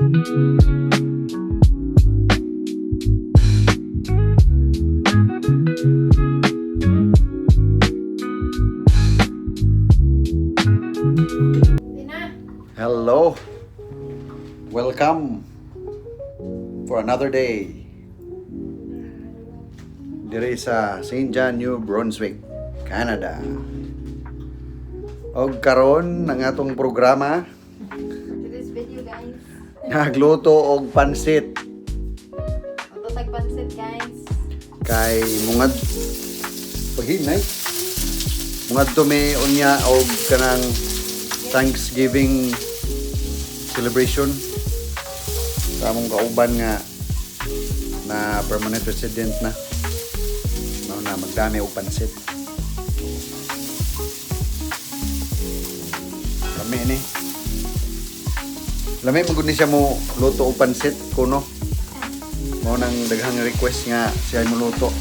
Hello. Welcome for another day. Diri sa St. John, New Brunswick, Canada. Og karon ang atong programa nagluto og pansit Matutag pansit guys. kay mungad paghinay. Mungad to may unya og kanang Thanksgiving celebration sa among kauban nga na permanent resident na. Mao na magdami og pansit. Lami magud ni siya mo luto og pansit kuno. Mao nang daghang request nga siya mo luto.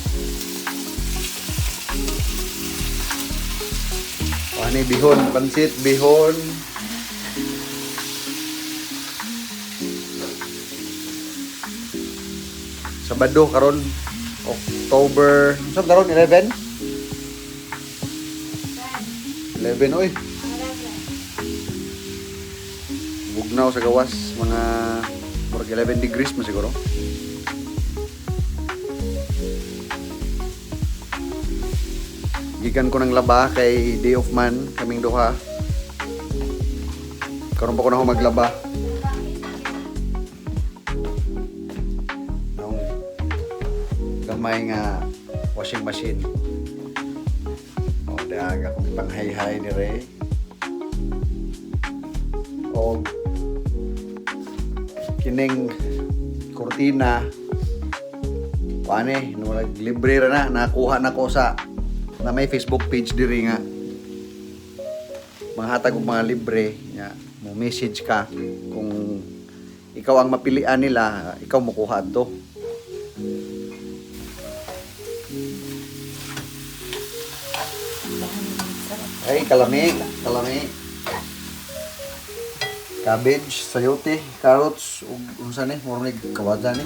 Ani bihon, pansit, bihon. Sabado karon October, saan karon 11? 11 oy. Bugnaw sa gawas mga murag 11 degrees man siguro. Gikan ko ng laba kay Day of Man, kaming duha. Karon pa ko na ako maglaba. Nung gamay nga washing machine. O, daag akong panghayhay ni Ray. O, kining kurtina. Paano nung naglibre ra na, nakuha na ko sa na may Facebook page diri nga. Manghatag og mga libre nga mo message ka. Kung ikaw ang mapilian nila ikaw mo kuha to. Ay kalami kalami cabbage sayote carrots ug unsa ni murag kawaja ni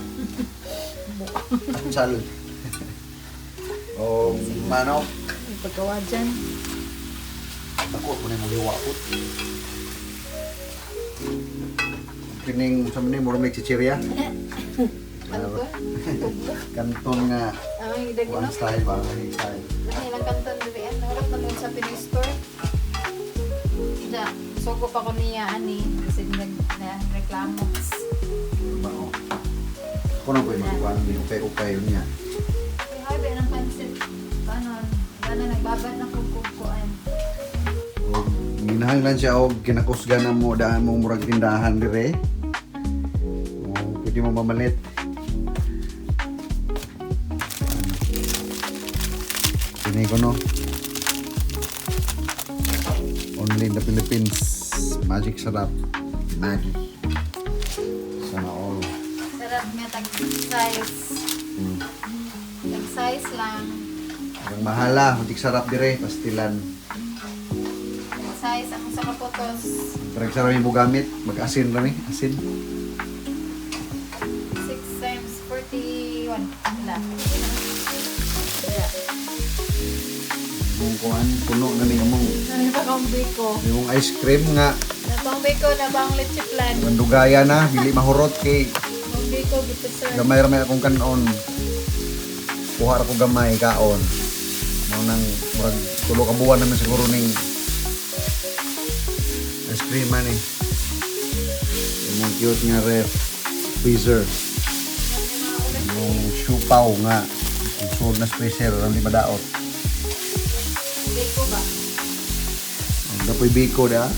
sal o manok Pagkawa dyan. Ako, ako na yung liwa ko. Kining, sa mga mura may chichirya. Ano to? Kanton nga, Ang dagi one no? style ba? One style. Kanton diri an. Harap na nun sa Pinoy store. Ida, suko pa ko niya ani. Kasi nag na reklamo. Ba, oh. Ako na yung magkuhan, hindi upay-upay yun niya. Ay, harbi ng pansit. Paano? Gana nagbabad na kung kukuan. O, Ginahanglan siya o kinakusga na mo daan mo murag tindahan dire. O, pwede mo mamalit. Kini ko no. Only in the Philippines. Magic sarap. Maggie. Sana all. Sarap nga tag size. Hmm. Tag size lang. Ang mahala, huntik sarap dire, pastilan. Tag size ang sa kapotos. Parang sarap yung gamit, mag-asin rami, asin. 6 times 41. Wala. Wala. Yung puno na ni mong Ano pa kong biko? yung ice cream nga Napang biko na bang leche plan? Mandugaya na, dili mahurot kay Kung biko, gito sir. gamay ra may akong kanon. Kuha ra ko gamay kaon. Mao nang murag tulo ka buwan naman siguro ning ice cream man eh. Yung cute nga ref freezer. Yung siupaw nga. Yung sword na freezer, ang lima daot. Biko ba? Ang dapoy biko da.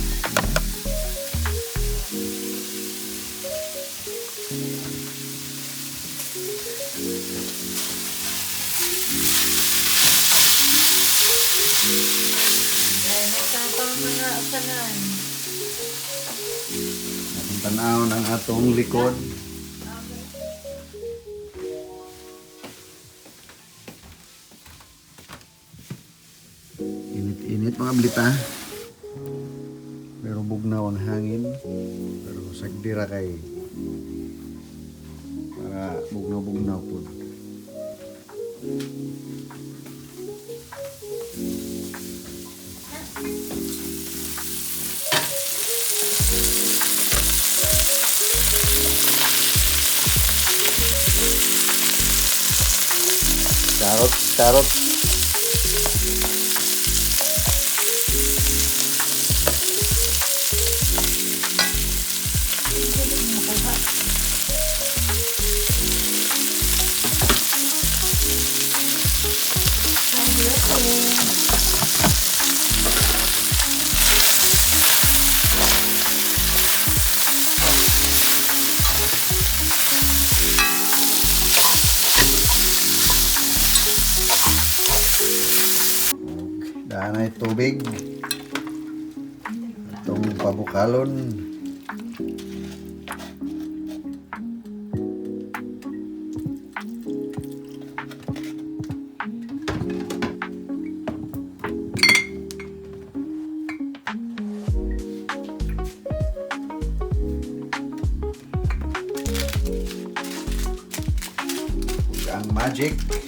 Asanan. Atong tanaw ang atong likod. Init-init mga blita. Pero bugnaw ang hangin. Pero sagdira kay para bugnaw-bugnaw po. carrot. Daan ay tubig. Itong pabukalon. Ang magic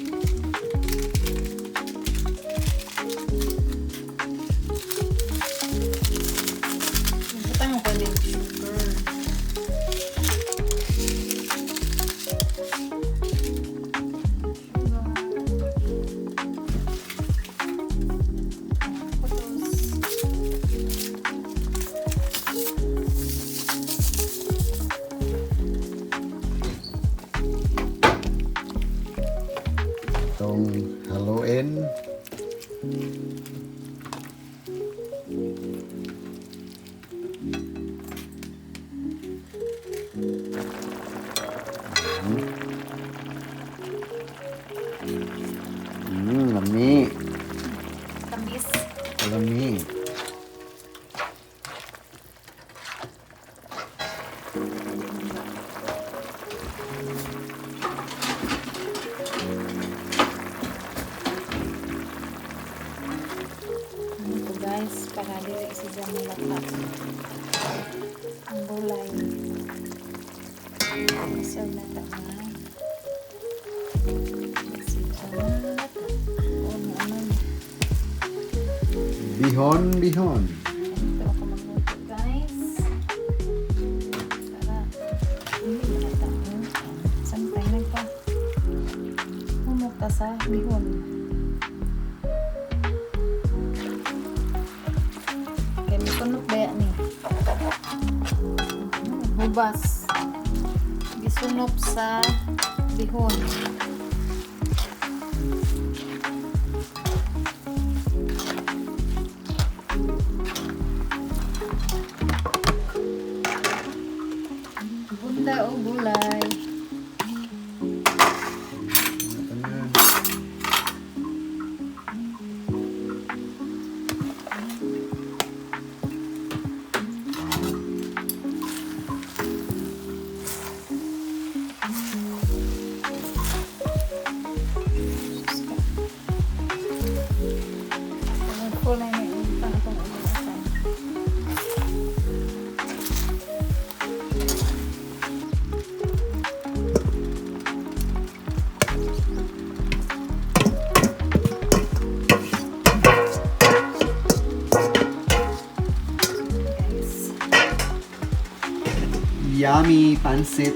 guys, para dili siya malata. Ang gulay. Isa na ta na. Siya malata. O, ano na. Bihon, bihon. Ito ako magluto guys. Para hindi malata. Santay nagpa. Humok ka sa bihon. Hubas. Gisunop sa bihon. Yummy pansit.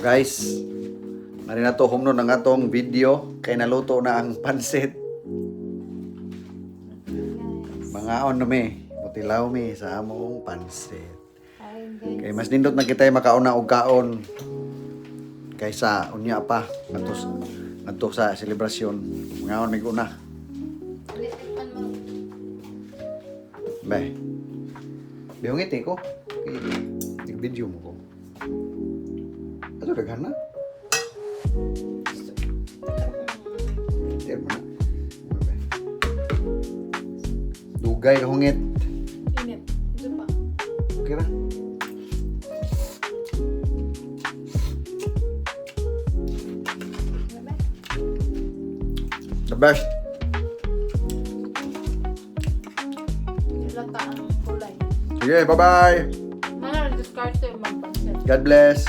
Guys, mari na to humno ng atong video kay naluto na ang pansit. Mga on mi, mutilaw mi sa among pansit. Kay mas nindot na kita makauna og kaon kaysa unya pa ngadto sa- ngadto sa selebrasyon. Mga on mig una. Bay. Bihongit eh ko. Kay video mo ko. Ato daghan na. Tiyan Dugay ka hungit. Init. Ito pa. Okay. Diba? The best. Ilata ang kulay. Sige, bye-bye. Mga discard yung magpansin. God bless.